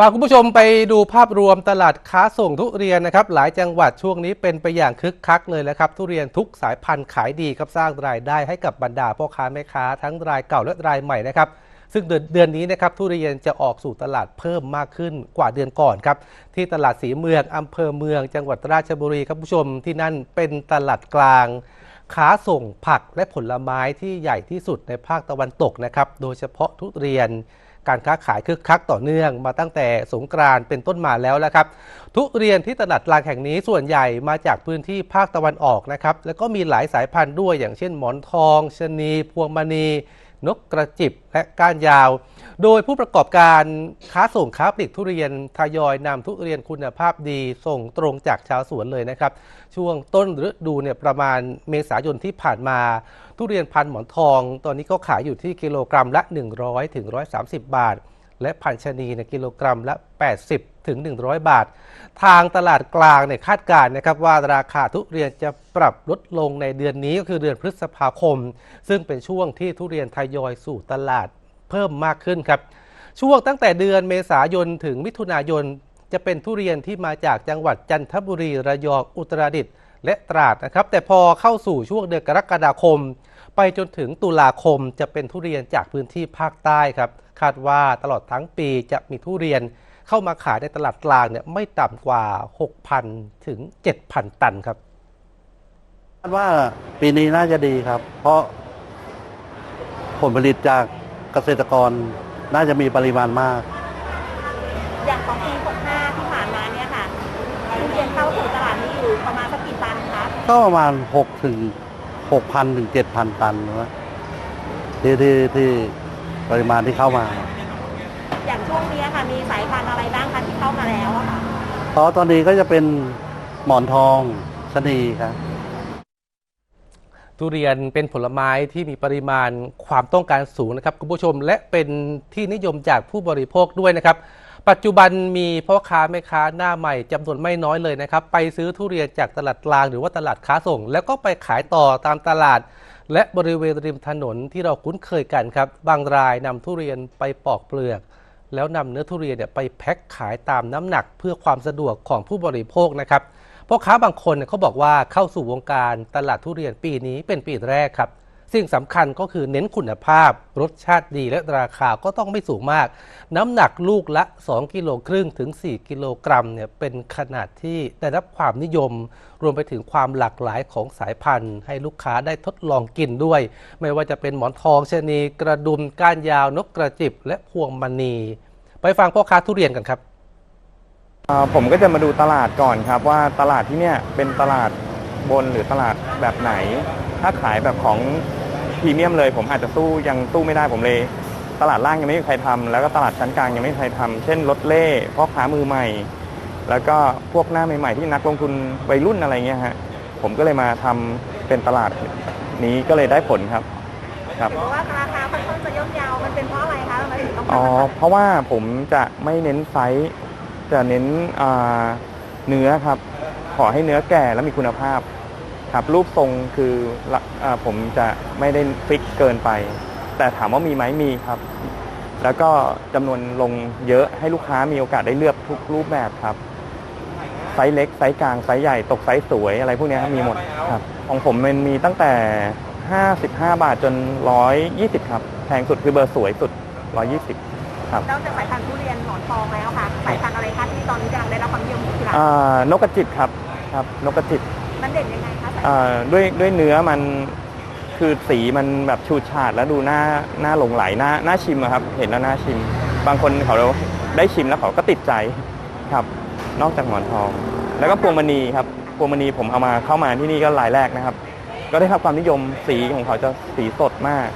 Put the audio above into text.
พาคุณผู้ชมไปดูภาพรวมตลาดค้าส่งทุเรียนนะครับ หลายจังหวัดช่วงนี้เป็นไปอย่างคึกคักเลยนะครับ ทุเรียนทุกสายพันธุ์ขายดีครับสร้างรายได้ให้กับบรรดาพ่อค้าแม่ค้าทั้งรายเก่าและรายใหม่นะครับ ซึ่งเดือนเดือนนี้นะครับทุเรียนจะออกสู่ตลาดเพิ่มมากขึ้นกว่าเดือนก่อนครับ ที่ตลาดสีเมืองอำเภอเมือง จังหวัดราชบุรีครับผู้ชมที่นั่นเป็นตลาดกลางค้าส่งผักและผลไม้ที่ใหญ่ที่สุดในภาคตะวันตกนะครับโดยเฉพาะทุเรียน การค้าขายคึกคักต่อเนื่องมาตั้งแต่สงกรานเป็นต้นมาแล้วละครับ ทุเรียนที่ตลาดกลางแห่งนี้ส่วนใหญ่มาจากพื้นที่ภาคตะวันออกนะครับ แล้วก็มีหลายสายพันธุ์ด้วยอย่างเช่นหมอนทองชนี พวงมณี นกกระจิบและก้านยาว โดยผู้ประกอบการค้าส่งค้าปลีกทุเรียนทยอยนำทุเรียนคุณภาพดีส่งตรงจากชาวสวนเลยนะครับ ช่วงต้นฤดูเนี่ยประมาณเมษายนที่ผ่านมา ทุเรียนพันหมอนทอง ตอนนี้ก็ขายอยู่ที่กิโลกรัมละ 100ถึง130 บาท และพันชะนีในยกิโลกรัมละ 80ถึง100 บาท ทางตลาดกลางเนี่ยคาดการณ์นะครับว่าราคาทุเรียนจะปรับลดลงในเดือนนี้ก็คือเดือนพฤษภาคม ซึ่งเป็นช่วงที่ทุเรียนทยอยสู่ตลาด เพิ่มมากขึ้นครับ ช่วงตั้งแต่เดือนเมษายนถึงมิถุนายน จะเป็นทุเรียนที่มาจากจังหวัดจันทบุรีระยองอุตรดิตถ์และตราดนะครับ แต่พอเข้าสู่ช่วงเดือนกรกฎาคม ไปจนถึงตุลาคมจะเป็นทุเรียนจากพื้นที่ภาคใต้ครับคาดว่าตลอดทั้งปีจะมีทุเรียนเข้ามาขายในตลาดกลางเนี่ยไม่ต่ำกว่า 6,000 ถึง 7,000 ตันครับคาดว่าปีนี้น่าจะดีครับ เพราะผลผลิตจาก เกษตรกรน่าจะมีปริมาณมาก อย่างของปี65ที่ผ่านมาเนี่ยค่ะทุเรียนเข้าสู่ตลาดนี้อยู่ประมาณสักกี่ตันคะก็ประมาณหกถึงหกพันถึงเจ็ดพันตันนะที่ที่ที่ปริมาณที่เข้ามา อย่างช่วงนี้ค่ะมีสายพันธุ์อะไรบ้างคะที่เข้ามาแล้วอะค่ะเพราะตอนนี้ก็จะเป็นหมอนทองชะนีครับ ทุเรียนเป็นผลไม้ที่มีปริมาณความต้องการสูงนะครับคุณผู้ชมและเป็นที่นิยมจากผู้บริโภคด้วยนะครับ ปัจจุบันมีพ่อค้าแม่ค้าหน้าใหม่จำนวนไม่น้อยเลยนะครับ ไปซื้อทุเรียนจากตลาดกลางหรือว่าตลาดค้าส่ง แล้วก็ไปขายต่อตามตลาด และบริเวณริมถนนที่เราคุ้นเคยกันครับ บางรายนำทุเรียนไปปอกเปลือก แล้วนำเนื้อทุเรียนเนี่ยไปแพ็คขายตามน้ำหนัก เพื่อความสะดวกของผู้บริโภคนะครับ พ่อค้าบางคนเขาบอกว่าเข้าสู่วงการตลาดทุเรียนปีนี้เป็นปีแรกครับสิ่งสำคัญก็คือเน้นคุณภาพ รสชาติดีและราคาก็ต้องไม่สูงมาก น้ำหนักลูกละ 2 กิโลครึ่งถึง 4 กิโลกรัมเนี่ยเป็นขนาดที่ได้รับความนิยม รวมไปถึงความหลากหลายของสายพันธุ์ ให้ลูกค้าได้ทดลองกินด้วย ไม่ว่าจะเป็นหมอนทองชะนี กระดุมก้านยาว นกกระจิบ และพวงมณี ไปฟังพ่อค้าทุเรียนกันครับ ผมก็จะมาดูตลาดก่อนครับ ว่าตลาดที่เนี่ยเป็นตลาดบนหรือตลาดแบบไหน ถ้าขายแบบของพรีเมียมเลย ผมอาจจะสู้ยังสู้ไม่ได้ผมเลย ตลาดล่างยังไม่มีใครทำแล้วก็ตลาดชั้นกลางยังไม่มีใครทำเช่นรถเล่พ่อค้ามือใหม่ แล้วก็พวกหน้าใหม่ๆที่นักลงทุนวัยรุ่นอะไรเงี้ยฮะผมก็เลยมาทำเป็นตลาดนี้ก็เลยได้ผลครับครับเพราะว่าราคาค่อนข้างจะย่อมเยาวมันเป็นเพราะอะไรคะทำไมถึงต้องอ๋อทำราคาเพราะว่าผมจะไม่เน้นไซส์ จะเน้นเนื้อครับ ขอให้เนื้อแก่และมีคุณภาพ ครับรูปทรงคืออผมจะไม่ได้ฟิกเกินไป แต่ถามว่ามีไหมมีครับ แล้วก็จำนวนลงเยอะให้ลูกค้ามีโอกาสได้เลือกทุกรูปแบบครับไซส์เล็กไซส์กลางไซส์ใหญ่ตกไซส์สวยอะไรพวกนี้มีหมดครับ ของผมมันมีตั้งแต่ 55 บาทจน 120 ครับแพงสุดคือเบอร์สวยสุด 120 ครับนอกจากสายพันธุ์ทุเรียนหมอนทองแล้วค่ะสายพันธุ์อะไรคะที่ตอนนี้กำลังได้รับความนิยมที่ร้านอ่านกกระจิบครับครับ นกกระจิบมันเด่นยังไงคะสายพันธุ์อ่าด้วยด้วยเนื้อมันคือสีมันแบบชูดฉาดแล้วดูน่าน่าหลงไหลน่าน่าชิมอะครับ เห็นแล้วน่าชิม บางคนเขาได้ชิมแล้วเขาก็ติดใจครับ นอกจากหมอนทอง แล้วก็พวงมณีครับพวงมณีผมเอามาเข้ามาที่นี่ก็รายแรกนะครับ ก็ได้รับความนิยมสีของเขาจะสีสดมาก